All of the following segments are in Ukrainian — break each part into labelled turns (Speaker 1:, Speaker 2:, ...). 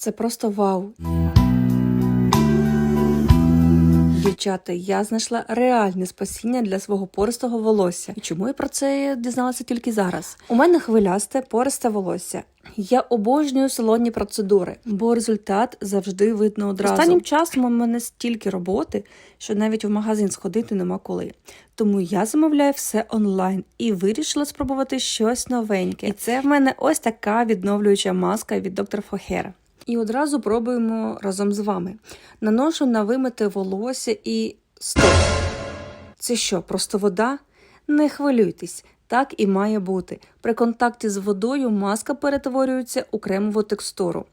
Speaker 1: Це просто вау. Дівчата, я знайшла реальне спасіння для свого пористого волосся. І чому я про це дізналася тільки зараз? У мене хвилясте пористе волосся. Я обожнюю салонні процедури, бо результат завжди видно одразу. Останнім часом у мене стільки роботи, що навіть в магазин сходити нема коли. Тому я замовляю все онлайн і вирішила спробувати щось новеньке. І це в мене ось така відновлююча маска від Dr. Фохера. І одразу пробуємо разом з вами. Наношу на вимите волосся і стоп. Це що, просто вода? Не хвилюйтесь, так і має бути. При контакті з водою маска перетворюється у кремову текстуру.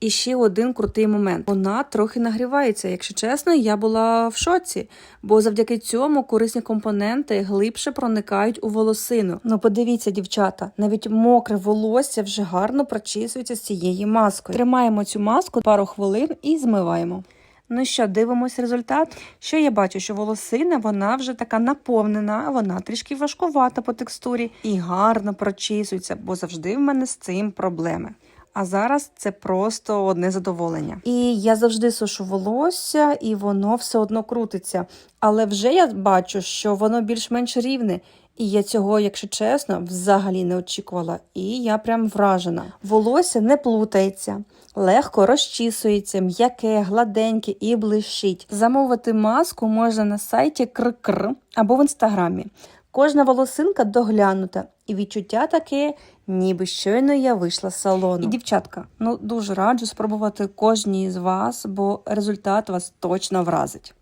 Speaker 1: І ще один крутий момент. Вона трохи нагрівається. Якщо чесно, я була в шоці, бо завдяки цьому корисні компоненти глибше проникають у волосину. Ну подивіться, дівчата, навіть мокре волосся вже гарно прочісується з цієї маскою. Тримаємо цю маску пару хвилин і змиваємо. Ну що, дивимось результат. Що я бачу, що волосина вона вже така наповнена, вона трішки важкувата по текстурі і гарно прочісується, бо завжди в мене з цим проблеми. А зараз це просто одне задоволення. І я завжди сушу волосся, і воно все одно крутиться. Але вже я бачу, що воно більш-менш рівне. І я цього, якщо чесно, взагалі не очікувала. І я прям вражена. Волосся не плутається, легко розчісується, м'яке, гладеньке і блищить. Замовити маску можна на сайті Кркр або в інстаграмі. Кожна волосинка доглянута, і відчуття таке, ніби щойно я вийшла з салону. І дівчатка, ну дуже раджу спробувати кожній з вас, бо результат вас точно вразить.